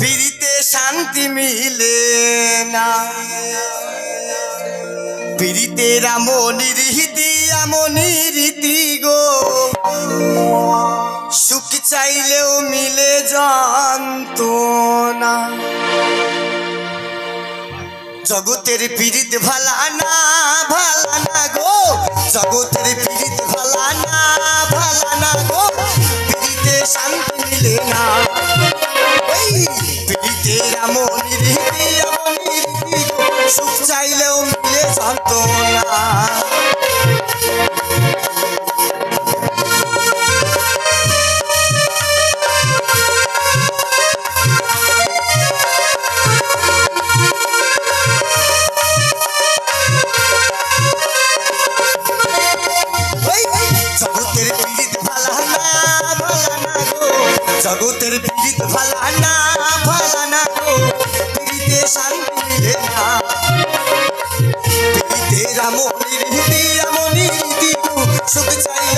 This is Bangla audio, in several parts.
পিড়িতে শান্তি মিলে না। পিড়িতে রাম রীতি আমি রীতি গো। সুখ চাইলেও মিলে জানত না জগতের পীড়িত ভালা না ভালা না গো। জগতের তোলা জগতের পীড়িত ফালানা i tight.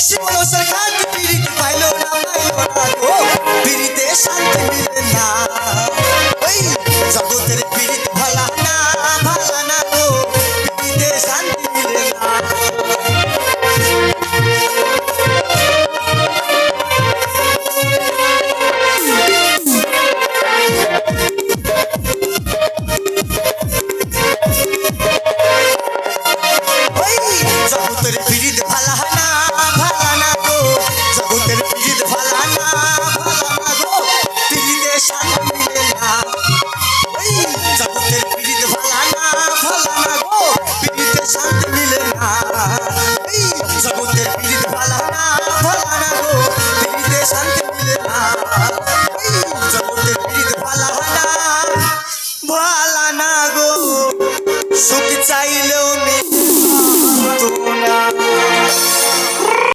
শিবন সরকার পিড়িতে পাইল না পাইল না গো। পিড়িতে শান্তি মিলে না। সুখ চাইলেও